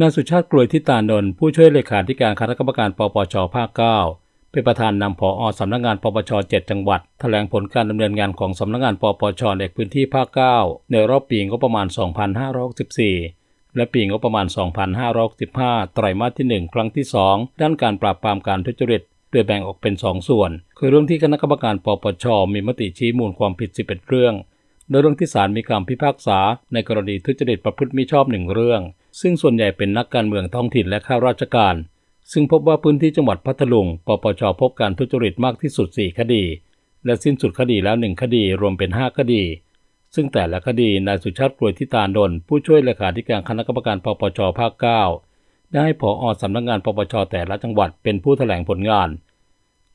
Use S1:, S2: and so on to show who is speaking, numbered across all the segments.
S1: นายสุชาติกลวยทิตานนท์ผู้ช่วยเลขาธิการคณะกรรมการปปชภาค9เป็นประธานนำผออสำนักงานปปช 7 จังหวัด แถลงผลการดำเนินงานของสำนักงานปปชในพื้นที่ภาค9ในรอบปีงบประมาณ 2564 และปีงบประมาณ 2565 ไตรมาสที่ 1 ครั้งที่ 2 ด้านการปราบปรามการทุจริตโดยแบ่งออกเป็น 2 ส่วน คือเรื่องที่คณะกรรมการปปช มีมติชี้มูลความผิด 11 เรื่อง โดยเรื่องที่ศาลมีคำพิพากษา ในกรณีทุจริตประพฤติมิชอบหนึ่งเรื่อง ซึ่งส่วนใหญ่เป็นนักการเมืองท้องถิ่นและข้าราชการ ซึ่งพบว่าพื้นที่จังหวัดพัทลุง ปปชพบการทุจริตมากที่สุด 4 คดี และสิ้นสุดคดีแล้ว 1 คดีรวมเป็น 5 คดี ซึ่งแต่ละคดีนายสุชาติกลวยทิตานนท์ผู้ช่วยเลขาธิการคณะกรรมการปปชภาค 9 ได้ให้ผออสำนักงานปปชแต่ละจังหวัดเป็นผู้แถลงผลงาน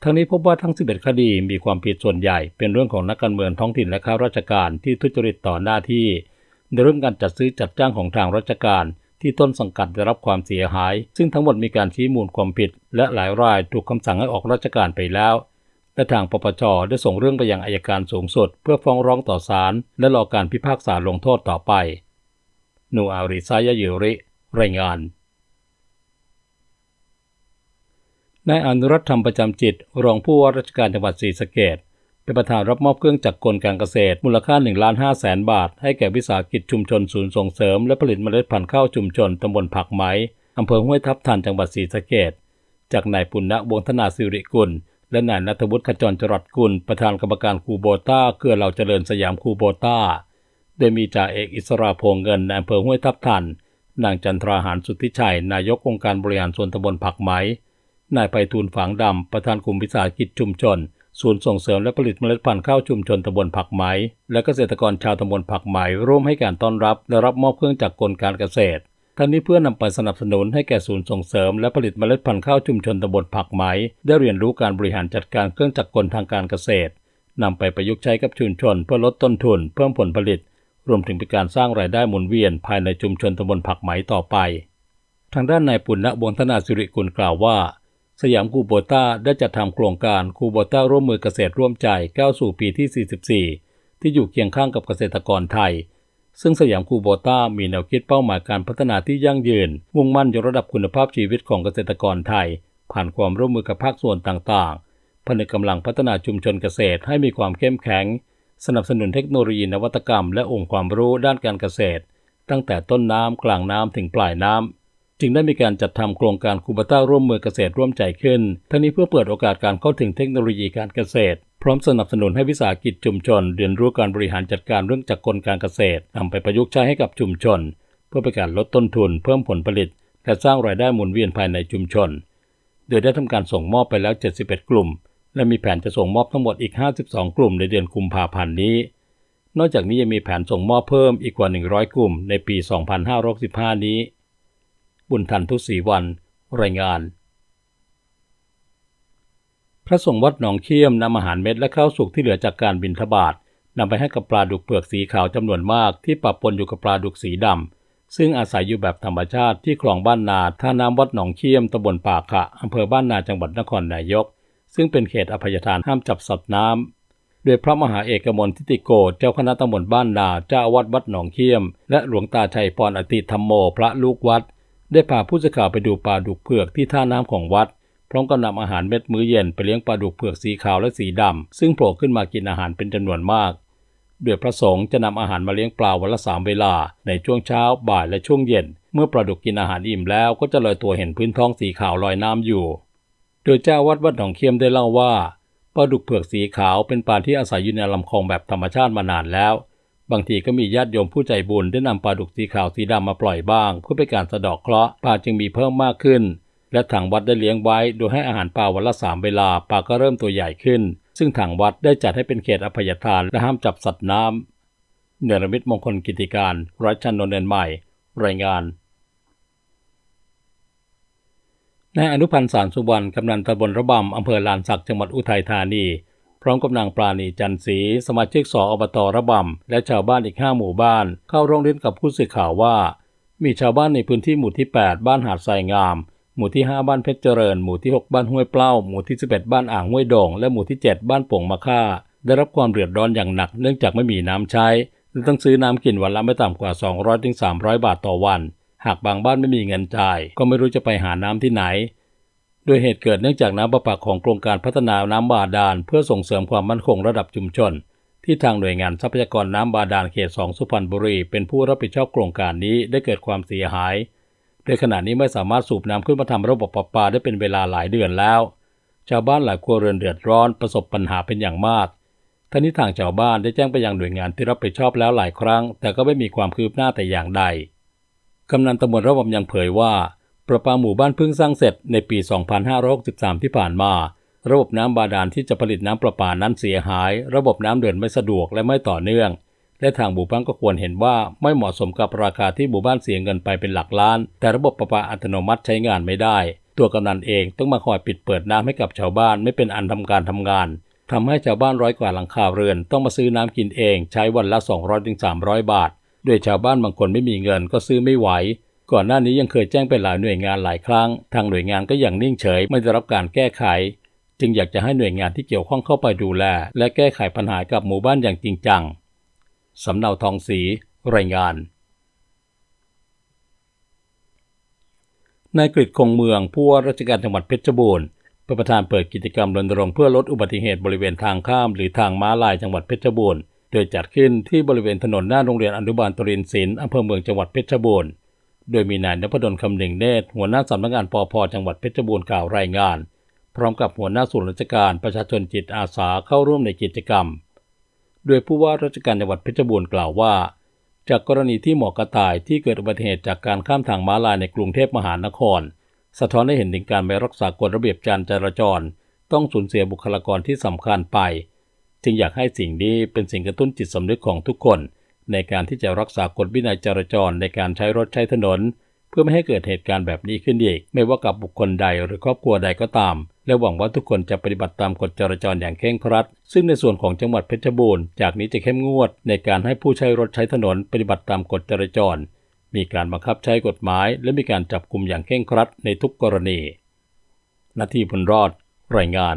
S1: ทั้งนี้พบว่าทั้ง 11 คดีมีความผิดส่วนใหญ่เป็นเรื่องของนักการเมืองท้องถิ่นและข้าราชการที่ทุจริตต่อหน้าที่ ในเรื่องการจัดซื้อจัดจ้างของทางราชการ ที่ต้นสังกัดได้รับความเสียหาย ซึ่งทั้งหมดมีการชี้มูลความผิด และหลายรายถูกคำสั่งให้ออกราชการไปแล้วและทางปปชได้ส่งเรื่องไปยังอายการสูงสุด เพื่อฟ้องร้องต่อศาลและรอการพิพากษาลงโทษต่อไป นูอาริซายายิริ รายงาน นายอนุรัตน์ธรรมประจำจิต รองผู้ว่าราชการจังหวัดศรีสะเกษเป็นประธานรับมอบเครื่องจักรกลการเกษตร มูลค่า1ล้าน5แสนบาท ให้แก่วิสาหกิจชุมชนศูนย์ส่งเสริม และผลิตเมล็ดพันธุ์ข้าวชุมชนตำบลผักไหมอำเภอห้วยทับทันจังหวัดศรีสะเกษจากนายปุณณวงธนาสิริกุล และนายนัทวุฒิขจรจรัสกุล ประธานกรรมการคูโบต้าเกื้อเราเจริญสยามคูโบต้าโดยมีจ่าเอกอิสราพงเงินในอำเภอห้วยทับทันนางจันทราหารสุทธิชัย นายกองค์การบริหารส่วนตำบลผักไหม นายไพฑูรย์ฝางดำ ประธานกลุ่มวิสาหกิจชุมชน ศูนย์ส่งเสริมและผลิตเมล็ดพันธุ์ข้าวชุมชนตำบลผักไหม และเกษตรกรชาวตำบลผักไหม ร่วมให้การต้อนรับ และรับมอบเครื่องจักรกลการเกษตรทั้งนี้เพื่อนำไปสนับสนุนให้แก่ศูนย์ส่งเสริม และผลิตเมล็ดพันธุ์ข้าวชุมชนตำบลผักไหม ได้เรียนรู้การบริหารจัดการเครื่องจักรกลทางการเกษตรนำไปประยุกต์ใช้กับชุมชน เพื่อลดต้นทุน เพิ่มผลผลิต รวมถึงเป็นการสร้างรายได้หมุนเวียนภายในชุมชนตำบลผักไหมต่อไป ทางด้านนายปุณณวงธนาสิริกุลกล่าวว่า สยามคูโบต้าได้จัดทำโครงการคูโบต้าร่วมมือเกษตรร่วมใจก้าวสู่ปีที่ 44 ที่อยู่เคียงข้างกับเกษตรกรไทย ซึ่งสยามคูโบต้ามีแนวคิดเป้าหมายการพัฒนาที่ยั่งยืนมุ่งมั่นยกระดับคุณภาพชีวิตของเกษตรกรไทย ผ่านความร่วมมือกับภาคส่วนต่างๆผนึกกำลังพัฒนาชุมชนเกษตรให้มีความเข้มแข็ง สนับสนุนเทคโนโลยีนวัตกรรม และองค์ความรู้ด้านการเกษตร ตั้งแต่ต้นน้ำกลางน้ำถึงปลายน้ำ จึงได้มีการจัดทำโครงการคูบาต้าร่วมมือเกษตรร่วมใจขึ้น ทั้งนี้เพื่อเปิดโอกาสการเข้าถึงเทคโนโลยีการเกษตร พร้อมสนับสนุนให้วิสาหกิจชุมชน เรียนรู้การบริหารจัดการเรื่องจักรกลการเกษตรนำไปประยุกต์ใช้ให้กับชุมชน เพื่อเป็นการลดต้นทุน เพิ่มผลผลิต และสร้างรายได้หมุนเวียนภายในชุมชน โดยได้ทำการส่งมอบไปแล้ว 71 กลุ่ม และมีแผนจะส่งมอบทั้งหมดอีก 52 กลุ่มในเดือนกุมภาพันธ์นี้ นอกจากนี้ยังมีแผนส่งมอบเพิ่มอีกกว่า 100 กลุ่มในปี 2565 นี้ บุญทันทุศีวัน รายงาน พระสงฆ์วัดหนองเขี้ยมนำอาหารเม็ดและข้าวสุกที่เหลือจากการบินทบาทนำไปให้กับปลาดุกเปลือกสีขาวจำนวนมากที่ปะปนอยู่กับปลาดุกสีดำซึ่งอาศัยอยู่แบบธรรมชาติที่คลองบ้านนาท่าน้ำวัดหนองเขี้ยมตำบลปากขะอำเภอบ้านนาจังหวัดนครนายก ซึ่งเป็นเขตอภัยทานห้ามจับสัตว์น้ำโดยพระมหาเอกมลทิติโกเจ้าคณะตำบลบ้านนาเจ้าวาสวัดหนองเขี้ยม และหลวงตาชัยพรอติธรรมโม พระลูกวัด ได้พาผู้สื่อข่าวไปดูปลาดุกเผือกที่ท่าน้ำของวัด พร้อมกับนำอาหารเม็ดมื้อเย็นไปเลี้ยงปลาดุกเผือกสีขาวและสีดำซึ่งโผล่ขึ้นมากินอาหารเป็นจำนวนมาก โดยพระสงฆ์จะนำอาหารมาเลี้ยงปลาวันละสามเวลา ในช่วงเช้าบ่ายและช่วงเย็น เมื่อปลาดุกกินอาหารอิ่มแล้วก็จะลอยตัวเห็นพื้นท้องสีขาวลอยน้ำอยู่ โดยเจ้าวัดวัดหนองเขี้ยมได้เล่าว่าปลาดุกเผือกสีขาวเป็นปลาที่อาศัยอยู่ในลำคลองแบบธรรมชาติมานานแล้ว บางทีก็มีญาติโยมผู้ใจบุญได้นำปลาดุกสีขาวสีดำมาปล่อยบ้างเพื่อเป็นการสะดอกเคราะห์ปลาจึงมีเพิ่มมากขึ้น และทางวัดได้เลี้ยงไว้โดยให้อาหารปลาวันละสามเวลาปลาก็เริ่มตัวใหญ่ขึ้น ซึ่งทางวัดได้จัดให้เป็นเขตอภัยทานและห้ามจับสัตว์น้ำเนรมิตมงคลกิติการรัชนนเนนใหม่ รายงานนายอนุพันธ์สารสุวรรณกำนันตำบลระบำอำเภอลานสักจังหวัดอุทัยธานี พร้อมกับนางปราณีจันทร์ศรีสมาชิกสอบตระบำและชาวบ้านอีกห้าหมู่บ้าน เข้าร้องเรียนกับผู้สื่อข่าวว่า มีชาวบ้านในพื้นที่หมู่ที่ 8 บ้านหาดทรายงาม หมู่ที่ 5 บ้านเพชรเจริญ หมู่ที่ 6 บ้านห้วยเปล้าหมู่ที่ 11 บ้านอ่างห้วยดงและหมู่ที่ 7 บ้านป่งมะค่า ได้รับความเดือดร้อนอย่างหนักเนื่องจากไม่มีน้ำใช้และต้องซื้อน้ำกินวันละไม่ต่ำกว่า 200-300 บาทต่อวัน หากบางบ้านไม่มีเงินจ่าย ก็ไม่รู้จะไปหาน้ำที่ไหน โดยเหตุเกิดเนื่องจากน้ำประปาของโครงการพัฒนาน้ำบาดาล เพื่อส่งเสริมความมั่นคงระดับชุมชน ที่ทางหน่วยงานทรัพยากรน้ำบาดาลเขต 2 สุพรรณบุรี เป็นผู้รับผิดชอบโครงการนี้ได้เกิดความเสียหาย โดยขณะนี้ไม่สามารถสูบน้ำขึ้นมาทำระบบประปาได้เป็นเวลาหลายเดือนแล้ว ชาวบ้านหลายครัวเรือนเดือดร้อนประสบปัญหาเป็นอย่างมากทั้งนี้ทางชาวบ้านได้แจ้งไปยังหน่วยงานที่รับผิดชอบแล้วหลายครั้ง แต่ก็ไม่มีความคืบหน้าแต่อย่างใดกำนันตำบลระบำยังเผยว่า ประปาหมู่บ้านเพิ่งสร้างเสร็จในปี 2563 ที่ผ่านมา ระบบน้ำบาดาลที่จะผลิตน้ำประปานั้นเสียหาย ระบบน้ำเดินไม่สะดวกและไม่ต่อเนื่อง และทางหมู่บ้านก็ควรเห็นว่าไม่เหมาะสมกับราคาที่หมู่บ้านเสียเงินไปเป็นหลักล้าน แต่ระบบประปาอัตโนมัติใช้งานไม่ได้ ตัวกำนันเองต้องมาคอยปิดเปิดน้ำให้กับชาวบ้านไม่เป็นอันทำการทำงานทำให้ชาวบ้านร้อยกว่าหลังคาเรือนต้องมาซื้อน้ำกินเองใช้วันละ 200-300 บาทด้วยชาวบ้านบางคนไม่มีเงินก็ซื้อไม่ไหว ก่อนหน้านี้ยังเคยแจ้งไปหลายหน่วยงานหลายครั้ง ทางหน่วยงานก็ยังนิ่งเฉย ไม่ได้รับการแก้ไข จึงอยากจะให้หน่วยงานที่เกี่ยวข้องเข้าไปดูแล และแก้ไขปัญหากับหมู่บ้านอย่างจริงจังสำเนาทองศรีรายงานนายกฤษคงเมืองผู้ว่าราชการจังหวัดเพชรบูรณ์เป็นประธานเปิดกิจกรรมรณรงค์เพื่อลดอุบัติเหตุบริเวณทางข้าม หรือทางม้าลายจังหวัดเพชรบูรณ์โดยจัดขึ้นที่บริเวณถนนหน้าโรงเรียนอนุบาลตรินศิลป์อำเภอเมืองจังหวัดเพชรบูรณ์ โดยมีนายนพดลคำหนึ่งเนตรหัวหน้าสำนักงานปอพจังหวัดเพชรบูรณ์กล่าวรายงาน พร้อมกับหัวหน้าส่วนราชการประชาชนจิตอาสาเข้าร่วมในกิจกรรม โดยผู้ว่าราชการจังหวัดเพชรบูรณ์กล่าวว่า จากกรณีที่หมอกระต่ายที่เกิดอุบัติเหตุจากการข้ามทางม้าลายในกรุงเทพมหานคร สะท้อนให้เห็นถึงการไม่รักษากฎระเบียบการจราจร ต้องสูญเสียบุคลากรที่สำคัญไป จึงอยากให้สิ่งนี้เป็นสิ่งกระตุ้นจิตสำนึกของทุกคน ในการที่จะรักษากฎวินัยจราจรในการใช้รถใช้ถนน เพื่อไม่ให้เกิดเหตุการณ์แบบนี้ขึ้นอีก ไม่ว่ากับบุคคลใดหรือครอบครัวใดก็ตาม และหวังว่าทุกคนจะปฏิบัติตามกฎจราจรอย่างเคร่งครัด ซึ่งในส่วนของจังหวัดเพชรบูรณ์จากนี้จะเข้มงวด ในการให้ผู้ใช้รถใช้ถนนปฏิบัติตามกฎจราจร มีการบังคับใช้กฎหมาย และมีการจับกลุ่มอย่างเคร่งครัดในทุกกรณีนาทีพลรอด รายงาน